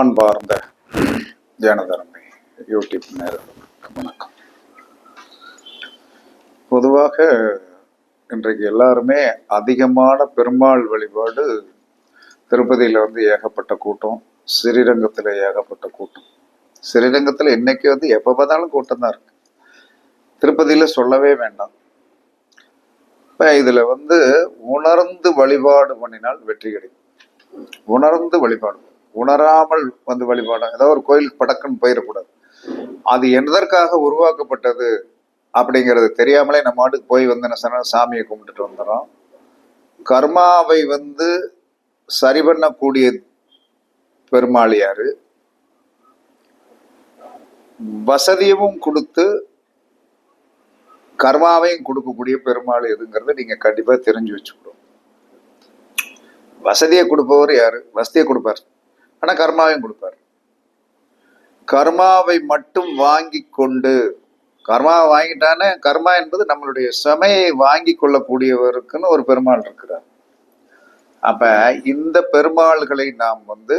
அன்பார்ந்த தியானதரமை யூடியூப் நேரம் வணக்கம். பொதுவாக இன்றைக்கு எல்லாருமே அதிகமான பெருமாள் வழிபாடு திருப்பதியில் வந்து ஏகப்பட்ட கூட்டம் ஸ்ரீரங்கத்தில் ஏகப்பட்ட கூட்டம். ஸ்ரீரங்கத்தில் இன்னைக்கு வந்து எப்போ பார்த்தாலும் கூட்டம் தான் இருக்கு. திருப்பதியில் சொல்லவே வேண்டாம். இப்போ இதில் வந்து உணர்ந்து வழிபாடு பண்ணினால் வெற்றி கிடைக்கும். உணர்ந்து வழிபாடு உணராமல் வந்து வழிபாடு. ஏதோ ஒரு கோயிலுக்கு படக்குன்னு போயிடக்கூடாது அது எதற்காக உருவாக்கப்பட்டது அப்படிங்கிறது தெரியாமலே நம்ம ஆட்டுக்கு போய் வந்து சாமியை கும்பிட்டுட்டு வந்துடுறோம். கர்மாவை வந்து சரி பண்ணக்கூடிய பெருமாளியார் வசதியவும் கொடுத்து கர்மாவையும் கொடுக்கக்கூடிய பெருமாள் எதுங்கிறத நீங்க கண்டிப்பா தெரிஞ்சு வச்சுக்கணும். வசதியை கொடுப்பவர் யாரு? வசதியை கொடுப்பார். ஆனா கர்மாவையும் கொடுப்பார். கர்மாவை மட்டும் வாங்கி கொண்டு கர்மாவை வாங்கிட்டானே கர்மா என்பது நம்மளுடைய சமையை வாங்கி கொள்ளக்கூடியவருக்குன்னு ஒரு பெருமாள் இருக்கிறார். அப்ப இந்த பெருமாள்களை நாம் வந்து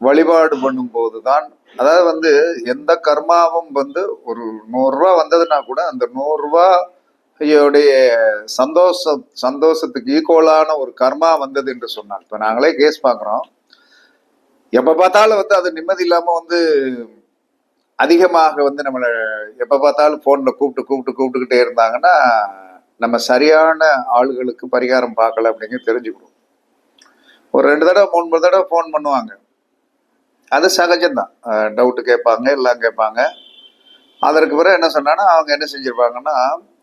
வழிபாடு பண்ணும்போது தான் அதாவது வந்து எந்த கர்மாவும் வந்து ஒரு நூறுரூவா வந்ததுன்னா கூட அந்த நூறுரூவாயோடைய சந்தோஷ சந்தோஷத்துக்கு ஈக்குவலான ஒரு கர்மா வந்தது என்று சொன்னால் இப்போ நாங்களே கேஸ் பார்க்குறோம். எப்போ பார்த்தாலும் வந்து அது நிம்மதி இல்லாமல் வந்து அதிகமாக வந்து நம்மளை எப்போ பார்த்தாலும் ஃபோனில் கூப்பிட்டு கூப்பிட்டு கூப்பிட்டுக்கிட்டே இருந்தாங்கன்னா நம்ம சரியான ஆளுகளுக்கு பரிகாரம் பார்க்கல அப்படிங்கிறது தெரிஞ்சுக்கணும் ஒரு ரெண்டு தடவை மூணு தடவை ஃபோன் பண்ணுவாங்க. அது சகஜம்தான். டவுட்டு கேட்பாங்க எல்லாம் கேட்பாங்க. அதற்கு பிறகு என்ன சொன்னான்னா அவங்க என்ன செஞ்சிருப்பாங்கன்னா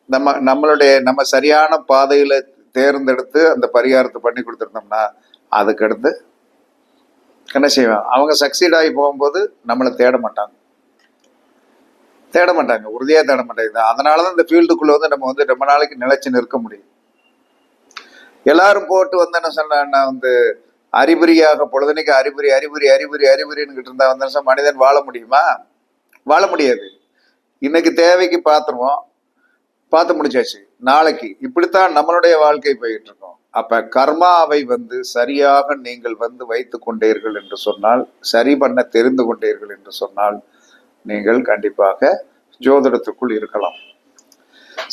நம்ம நம்மளுடைய நம்ம சரியான பாதையில் தேர்ந்தெடுத்து அந்த பரிகாரத்தை பண்ணி கொடுத்துருந்தோம்னா அதுக்கடுத்து என்ன செய்வாங்க? அவங்க சக்சீட் ஆகி போகும்போது நம்மளை தேட மாட்டாங்க. தேட மாட்டாங்க. உறுதியாக தேட மாட்டாங்க. அதனால தான் இந்த ஃபீல்டுக்குள்ளே வந்து நம்ம வந்து ரொம்ப நாளைக்கு நிலைச்சு நிற்க முடியும். எல்லாரும் போட்டு வந்து என்ன சொன்னா வந்து அறிகுறியாக பொழுதுனைக்கு அறிகுறி அறிகுறி அறிகுறி அறிகுறின்னு இருந்தா வந்து மனிதன் வாழ முடியுமா? வாழ முடியாது. இன்னைக்கு தேவைக்கு பார்த்துருவோம் பார்த்து முடிச்சாச்சு. நாளைக்கு. இப்படித்தான் நம்மளுடைய வாழ்க்கை போயிட்டு இருக்கோம். அப்ப கர்மாவை வந்து சரியாக நீங்கள் வந்து வைத்து கொண்டீர்கள் என்று சொன்னால் சரி பண்ண தெரிந்து கொண்டீர்கள் என்று சொன்னால் நீங்கள் கண்டிப்பாக ஜோதிடத்துக்குள் இருக்கலாம்.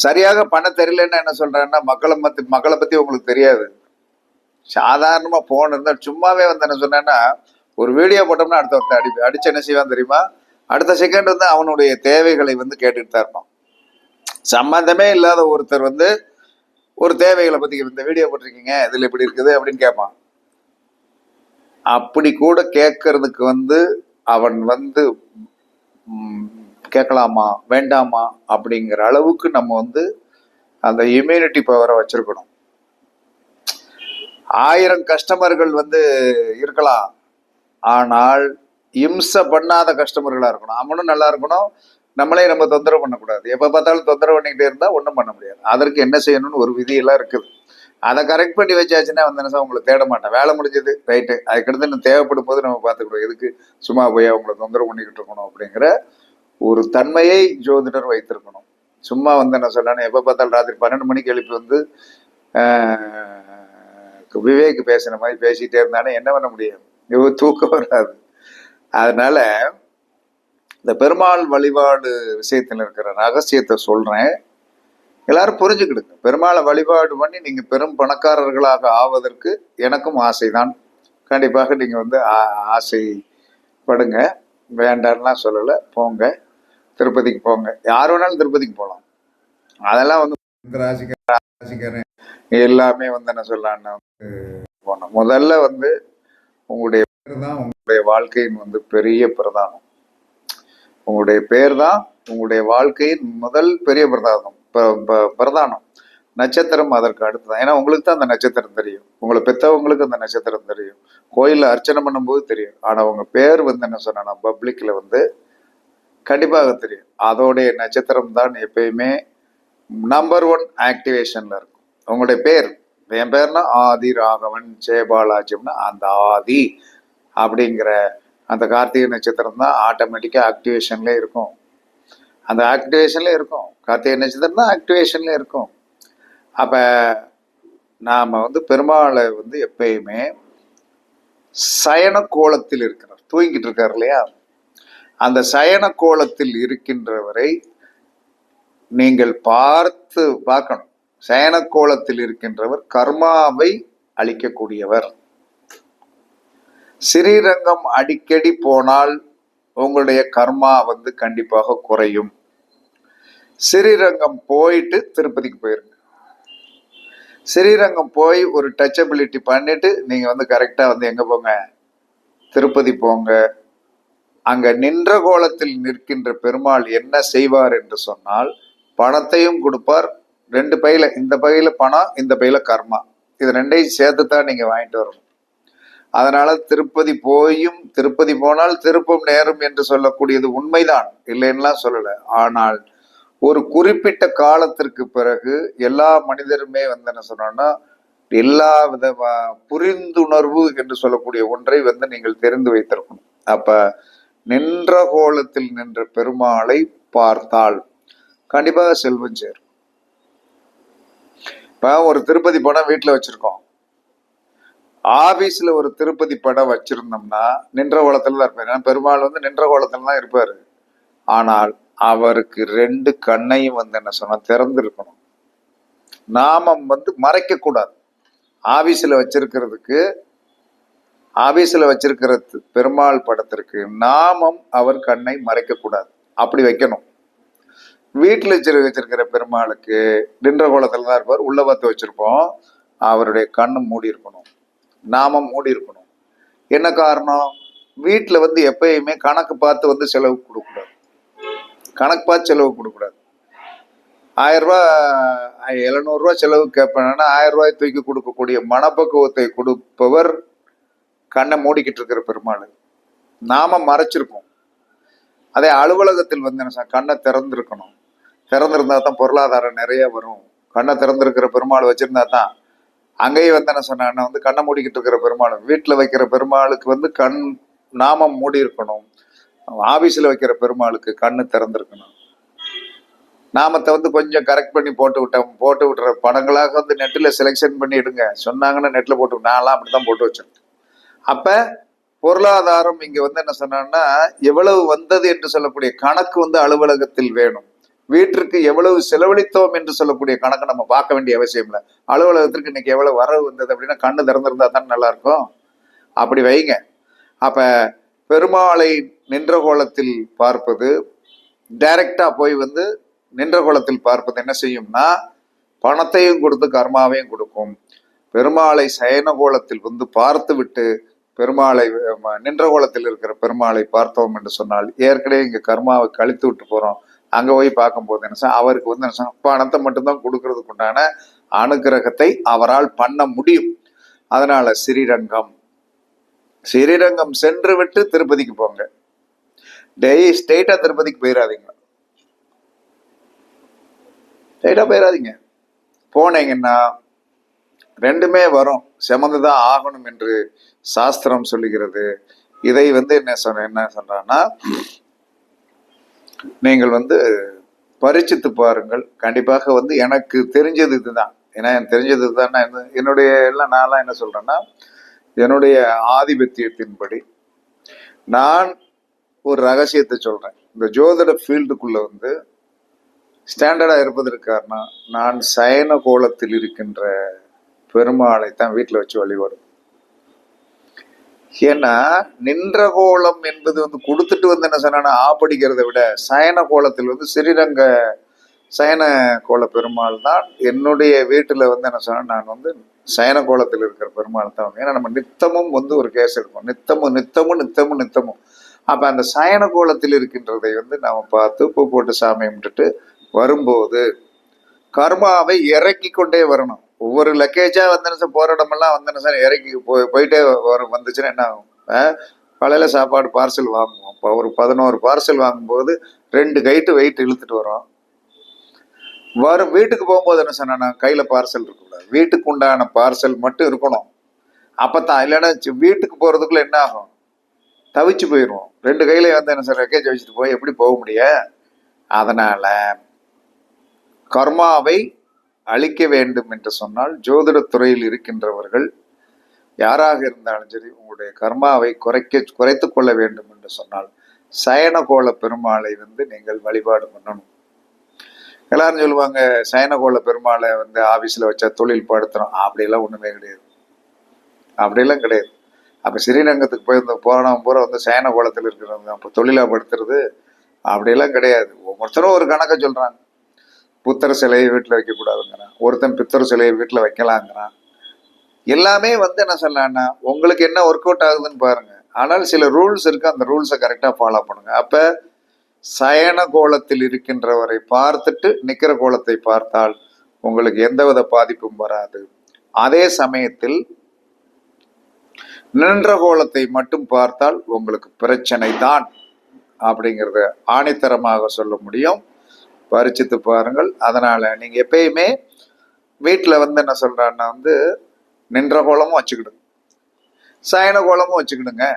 சரியாக பண்ண தெரியலன்னா என்ன சொல்றேன்னா மக்களை பத்தி மக்களை பத்தி உங்களுக்கு தெரியாது. சாதாரணமா போன் இருந்தா சும்மாவே வந்து என்ன சொன்னேன்னா ஒரு வீடியோ போட்டோம்னா அடுத்த ஒருத்தர் அடி அடிச்சு என்ன செய்வான் தெரியுமா? அடுத்த செகண்ட் வந்து அவனுடைய தேவைகளை வந்து கேட்டுட்டு தான் இருப்பான். சம்பந்தமே இல்லாத ஒருத்தர் வந்து ஒரு தேவைகளை பத்தி இந்த வீடியோ போட்டிருக்கீங்க இதுல இப்படி இருக்குது அப்படின்னு கேட்பான். அப்படி கூட கேட்கறதுக்கு வந்து அவன் வந்து கேட்கலாமா வேண்டாமா அப்படிங்கிற அளவுக்கு நம்ம வந்து அந்த இம்யூனிட்டி பவரை வச்சிருக்கணும். ஆயிரம் கஸ்டமர்கள் வந்து இருக்கலாம். ஆனால் இம்சை பண்ணாத கஸ்டமர்களா இருக்கணும். அவனும் நல்லா இருக்கணும். நம்மளே நம்ம தொந்தரவு பண்ணக்கூடாது. எப்போ பார்த்தாலும் தொந்தரவு பண்ணிக்கிட்டே இருந்தால் ஒன்றும் பண்ண முடியாது. அதற்கு என்ன செய்யணும்னு ஒரு விதியெல்லாம் இருக்குது. அதை கரெக்ட் பண்ணி வச்சாச்சுன்னா வந்து என்ன சார் உங்களை தேட மாட்டேன் வேலை முடிஞ்சது ரைட்டு அதுக்கடுத்து இன்னும் தேவைப்படும் போது நம்ம பார்த்துக்கிடுவோம் எதுக்கு சும்மா போய் அவங்கள தொந்தரவு பண்ணிக்கிட்டு இருக்கணும் அப்படிங்கிற ஒரு தன்மையை ஜோதிடர் வைத்திருக்கணும். சும்மா வந்து என்ன சொல்லணும் எப்போ பார்த்தாலும் ராத்திரி பன்னெண்டு மணிக்கு எழுப்பி வந்து விவேக் பேசுன மாதிரி பேசிட்டே இருந்தானே என்ன பண்ண முடியும்? இவ தூக்கம் வராது. அதனால இந்த பெருமாள் வழிபாடு விஷயத்தில் இருக்கிற ரகசியத்தை சொல்கிறேன் எல்லாரும் புரிஞ்சுக்கிடுங்க. பெருமாளை வழிபாடு பண்ணி நீங்கள் பெரும் பணக்காரர்களாக ஆவதற்கு எனக்கும் ஆசைதான். கண்டிப்பாக நீங்கள் வந்து ஆ- ஆசைப்படுங்க. வேண்டாம்லாம் சொல்லலை. போங்க. திருப்பதிக்கு போங்க. யார் வேணாலும் திருப்பதிக்கு போகலாம் அதெல்லாம் வந்து இந்த ராசிக்காரன். எல்லாமே வந்து என்ன சொல்லலான்னு வந்து போனோம். முதல்ல வந்து உங்களுடைய தான் உங்களுடைய வாழ்க்கையின் வந்து பெரிய பிரதானம். உங்களுடைய பேர் தான் உங்களுடைய வாழ்க்கையின் முதல் பெரிய பிரதானம் பிரதானம். நட்சத்திரம் அதற்கு அடுத்ததான். ஏன்னா உங்களுக்கு தான் அந்த நட்சத்திரம் தெரியும். உங்களை பெற்றவங்களுக்கு அந்த நட்சத்திரம் தெரியும். கோயிலில் அர்ச்சனை பண்ணும்போது தெரியும். ஆனால் உங்கள் பேர் வந்து என்ன சொன்னா பப்ளிக்கில் வந்து கண்டிப்பாக தெரியும். அதோடைய நட்சத்திரம் தான் எப்பயுமே நம்பர் ஒன் ஆக்டிவேஷனில் இருக்கும். உங்களுடைய பேர் என் பேர்னா ஆதி ராகவன் ஜெயபாலாஜிம்னா அந்த ஆதி அப்படிங்கிற அந்த கார்த்திகை நட்சத்திரம் தான் ஆட்டோமேட்டிக்காக ஆக்டிவேஷன்ல இருக்கும். அந்த ஆக்டிவேஷன்ல இருக்கும். கார்த்திகை நட்சத்திரம் தான் ஆக்டிவேஷன்ல இருக்கும். அப்போ நாம் வந்து பெருமாளை வந்து எப்பயுமே சயன கோலத்தில் இருக்கிறார். தூங்கிட்டு இருக்கார் இல்லையா? அந்த சயன கோலத்தில் இருக்கின்றவரை நீங்கள் பார்த்து பார்க்கணும். சயன கோலத்தில் இருக்கின்றவர் கர்மாவை அளிக்கக்கூடியவர். ஸ்ரீரங்கம் அடிக்கடி போனால் உங்களுடைய கர்மா வந்து கண்டிப்பாக குறையும். ஸ்ரீரங்கம் போயிட்டு திருப்பதிக்கு போயிருங்க. ஸ்ரீரங்கம் போய் ஒரு டச்சபிலிட்டி பண்ணிட்டு நீங்க வந்து கரெக்டா வந்து எங்க போங்க? திருப்பதி போங்க. அங்க நின்ற கோலத்தில் நிற்கின்ற பெருமாள் என்ன செய்வார் என்று சொன்னால் பணத்தையும் கொடுப்பார். ரெண்டு பையில இந்த பையில பணம் இந்த பையில கர்மா. இது ரெண்டையும் சேர்த்து தான் நீங்க வாங்கிட்டு வரணும். அதனால திருப்பதி போயும் திருப்பதி போனால் திருப்பம் நேரும் என்று சொல்லக்கூடியது உண்மைதான். இல்லைன்னுலாம் சொல்லல. ஆனால் ஒரு குறிப்பிட்ட காலத்திற்கு பிறகு எல்லா மனிதருமே வந்து என்ன சொன்னோன்னா எல்லா வித புரிந்துணர்வு என்று சொல்லக்கூடிய ஒன்றை வந்து நீங்கள் தெரிந்து வைத்திருக்கணும். அப்ப நின்ற கோலத்தில் நின்ற பெருமாளை பார்த்தால் கண்டிப்பாக செல்வம் சேரும். இப்ப ஒரு திருப்பதி படம் வீட்டில் வச்சிருக்கோம். ஆபீஸ்ல ஒரு திருப்பதி படம் வச்சிருந்தோம்னா நின்ற கோலத்துல தான் இருப்பாரு. ஏன்னா பெருமாள் வந்து நின்ற கோலத்துல தான் இருப்பாரு. ஆனால் அவருக்கு ரெண்டு கண்ணையும் வந்து என்ன சொன்னா திறந்திருக்கணும். நாமம் வந்து மறைக்க கூடாது. ஆபீஸ்ல வச்சிருக்கிறதுக்கு ஆபீஸ்ல வச்சிருக்கிற பெருமாள் படத்திற்கு நாமம் அவர் கண்ணை மறைக்க கூடாது. அப்படி வைக்கணும். வீட்டில் வச்சிரு வச்சிருக்கிற பெருமாளுக்கு நின்ற கோலத்துல தான் இருப்பார். உள்ள பார்த்து வச்சிருப்போம். அவருடைய கண்ணு மூடி இருக்கணும். நாமம் மூடி இருக்கணும். என்ன காரணம்? வீட்டில் வந்து எப்பயுமே கணக்கு பார்த்து வந்து செலவு கொடுக்கக்கூடாது. கணக்கு பார்த்து செலவு கொடுக்கக்கூடாது. ஆயிரரூபா எழுநூறுரூவா செலவு கேட்பேன்னா ஆயிரம் ரூபாய் தூக்கி கொடுக்கக்கூடிய மனப்பக்குவத்தை கொடுப்பவர் கண்ணை மூடிக்கிட்டு இருக்கிற பெருமாள். நாம மறைச்சிருப்போம். அதே அலுவலகத்தில் வந்து என்ன கண்ணை திறந்திருக்கணும். திறந்திருந்தா தான் பொருளாதாரம் நிறைய வரும். கண்ணை திறந்திருக்கிற பெருமாள் வச்சிருந்தா தான் அங்கேயும் வந்து என்ன சொன்னா வந்து கண்ணை மூடிக்கிட்டு இருக்கிற பெருமாள் வீட்டில் வைக்கிற பெருமாளுக்கு வந்து கண் நாமம் மூடி இருக்கணும். ஆபீஸ்ல வைக்கிற பெருமாளுக்கு கண்ணு திறந்திருக்கணும். நாமத்தை வந்து கொஞ்சம் கரெக்ட் பண்ணி போட்டு விட்டோம் போட்டு விட்டுற படங்களாக வந்து நெட்டில் செலெக்ஷன் பண்ணி எடுங்க. சொன்னாங்கன்னா நெட்டில் போட்டு நான்லாம் அப்படி தான் போட்டு வச்சிருக்கேன். அப்போ பொருளாதாரம் இங்கே வந்து என்ன சொன்னான்னா எவ்வளவு வந்தது என்று சொல்லக்கூடிய கணக்கு வந்து அலுவலகத்தில் வேணும். வீட்டிற்கு எவ்வளவு செலவழித்தோம் என்று சொல்லக்கூடிய கணக்கு நம்ம பார்க்க வேண்டிய அவசியம் இல்லை. அலுவலகத்திற்கு இன்னைக்கு எவ்வளவு வரவு வந்தது அப்படின்னா கண்ணு திறந்திருந்தா தான் நல்லா இருக்கும். அப்படி வைங்க. அப்ப பெருமாளை நின்ற கோலத்தில் பார்ப்பது டைரக்டா போய் வந்து நின்ற கோலத்தில் பார்ப்பது என்ன செய்யும்னா பணத்தையும் கொடுத்து கர்மாவையும் கொடுக்கும். பெருமாளை சயன கோலத்தில் வந்து பார்த்து விட்டு பெருமாளை நின்ற கோலத்தில் இருக்கிற பெருமாளை பார்த்தோம் என்று சொன்னால் ஏற்கனவே இங்க கர்மாவை கழித்து விட்டு போறோம். அங்க போய் பார்க்கும்போது என்ன செய்ய- அவருக்கு வந்து என்ன செய்ய- பணத்தை மட்டும்தான் கொடுக்கறதுக்கு உண்டான அனுக்கிரகத்தை அவரால் பண்ண முடியும். அதனால ஸ்ரீரங்கம் ஸ்ரீரங்கம் சென்று விட்டு திருப்பதிக்கு போங்க. டெய் ஸ்ட்ரெயிட்டா திருப்பதிக்கு போயிடாதீங்க ஸ்ட்ரெயிட்டா போயிடாதீங்க போனீங்கன்னா ரெண்டுமே வரும். செமந்துதான் ஆகணும் என்று சாஸ்திரம் சொல்லுகிறது. இதை வந்து என்ன சொன்ன என்ன சொல்றான்னா நீங்கள் வந்து பரிச்சித்து பாருங்கள். கண்டிப்பாக வந்து எனக்கு தெரிஞ்சது இதுதான். ஏன்னா எனக்கு தெரிஞ்சது இதுதான் நான் என்ன- என்னுடைய எல்லாம் நான்லாம் என்ன சொல்றேன்னா என்னுடைய ஆதிபத்தியத்தின்படி நான் ஒரு ரகசியத்தை சொல்றேன். இந்த ஜோதிட ஃபீல்டுக்குள்ள வந்து ஸ்டாண்டர்டா இருப்பதற்கு காரணம் நான் சயன கோலத்தில் இருக்கின்ற பெருமாளை தான் வீட்டில் வச்சு வழிபாடு ஏன்னா நின்ற கோலம் என்பது வந்து கொடுத்துட்டு வந்து என்ன சொன்னா ஆப்படிக்கிறதை விட சயன கோலத்தில் வந்து ஸ்ரீரங்க சயன கோல பெருமாள் தான் என்னுடைய வீட்டில் வந்து என்ன சொன்னா நான் வந்து சயன கோலத்தில் இருக்கிற பெருமாள் தான் ஏன்னா நம்ம நித்தமும் வந்து ஒரு கேஸ் எடுப்போம் நித்தமும் நித்தமும் நித்தமும் நித்தமும் அப்ப அந்த சயன கோலத்தில் இருக்கின்றதை வந்து நாம பார்த்து பூ போட்டு சாமி கும்பிட்டுட்டு வரும்போது கர்மாவை இறக்கி கொண்டே வரணும். ஒவ்வொரு லக்கேஜா வந்து போற இடமெல்லாம் வந்து சார் இறக்கி போய் போயிட்டே வரும் வந்துச்சுன்னா என்ன ஆகும்? காலையில சாப்பாடு பார்சல் வாங்குவோம். இப்போ ஒரு பதினோரு பார்சல் வாங்கும்போது ரெண்டு கைட்டு வெயிட் இழுத்துட்டு வரோம். வரும் வீட்டுக்கு போகும்போது என்ன சொன்னா கையில பார்சல் இருக்கக்கூடாது. வீட்டுக்கு உண்டான பார்சல் மட்டும் இருக்கணும். அப்பத்தான் இல்லைன்னா வீட்டுக்கு போறதுக்குள்ள என்ன ஆகும்? தவிச்சு போயிடுவோம். ரெண்டு கையில வந்து என்ன சார் லக்கேஜ் வச்சுட்டு போய் எப்படி போக முடியும்? அதனால கர்மாவை அழிக்க வேண்டும் என்று சொன்னால் ஜோதிட துறையில் இருக்கின்றவர்கள் யாராக இருந்தாலும் சரி உங்களுடைய கர்மாவை குறைக்க குறைத்து கொள்ள வேண்டும் என்று சொன்னால் சயனகோள பெருமாளை வந்து நீங்கள் வழிபாடு பண்ணணும். எல்லாரும் சொல்லுவாங்க சயனகோள பெருமாளை வந்து ஆபீஸ்ல வச்சா தொழில் படுத்துறோம் அப்படியெல்லாம் ஒண்ணுமே கிடையாது. அப்படியெல்லாம் கிடையாது. அப்ப ஸ்ரீரங்கத்துக்கு போயிருந்த போனவன் பூரா வந்து சயன கோலத்தில் இருக்கிறவங்க. அப்போ தொழிலா படுத்துறது அப்படியெல்லாம் கிடையாது. ஒவ்வொருத்தரும் ஒரு கணக்கை சொல்றாங்க. புத்தர் சிலையை வீட்டில் வைக்கக்கூடாதுங்கிறான். ஒருத்தன் பித்தர் சிலையை வீட்டில் வைக்கலாங்கிறான். எல்லாமே வந்து என்ன சொல்லலாம்னா உங்களுக்கு என்ன ஒர்க் அவுட் ஆகுதுன்னு பாருங்க. ஆனால் சில ரூல்ஸ் இருக்கு. அந்த ரூல்ஸை கரெக்டாக ஃபாலோ பண்ணுங்க. அப்போ சயன கோலத்தில் இருக்கின்றவரை பார்த்துட்டு நிற்கிற கோலத்தை பார்த்தால் உங்களுக்கு எந்தவித பாதிப்பும் வராது. அதே சமயத்தில் நின்ற கோலத்தை மட்டும் பார்த்தால் உங்களுக்கு பிரச்சனை தான் அப்படிங்கிறத ஆணித்தரமாக சொல்ல முடியும். பரிச்சித்து பாருங்கள். அதனால் நீங்கள் எப்பயுமே வீட்டில் வந்து என்ன சொல்கிறான்னா வந்து நின்ற கோலமும் வச்சுக்கிடுங்க. சயன கோலமும் வச்சுக்கிடுங்க.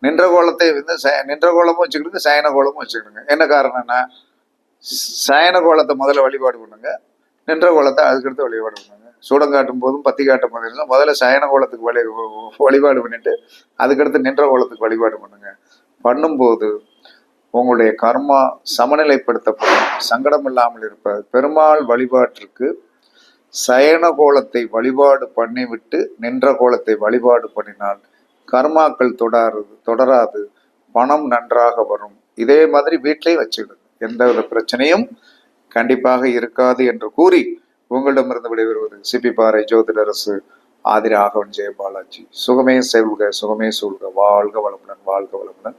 நின்ற கோலத்தை வந்து ச- நின்ற கோலமும் வச்சுக்கிடுங்க சயன கோலமும் வச்சுக்கிடுங்க. என்ன காரணம்னா சயன கோலத்தை முதல்ல வழிபாடு பண்ணுங்க. நின்ற கோலத்தை அதுக்கடுத்து வழிபாடு பண்ணுங்க. சூடம் காட்டும் போதும் பத்தி காட்டும் போதும் முதல்ல சயன கோலத்துக்கு வழி வழிபாடு பண்ணிட்டு அதுக்கடுத்து நின்ற கோலத்துக்கு வழிபாடு பண்ணுங்க. பண்ணும்போது உங்களுடைய கர்மா சமநிலைப்படுத்தப்படும் சங்கடம் இல்லாமல் இருப்பது. பெருமாள் வழிபாட்டிற்கு சயன கோலத்தை வழிபாடு பண்ணிவிட்டு நின்ற கோலத்தை வழிபாடு பண்ணினால் கர்மாக்கள் தொடராது தொடராது பணம் நன்றாக வரும். இதே மாதிரி வீட்டிலே வச்சுக்கிடுங்க. எந்தவித பிரச்சனையும் கண்டிப்பாக இருக்காது என்று கூறி உங்களிடமிருந்து விடைபெறுவது சிபி பாறை ஜோதிடரசு ஆதிர ஆகவன் ஜெயபாலாஜி. சுகமே செல்க சுகமே சூழ்க. வாழ்க வளமுடன் வாழ்க வளமுடன்.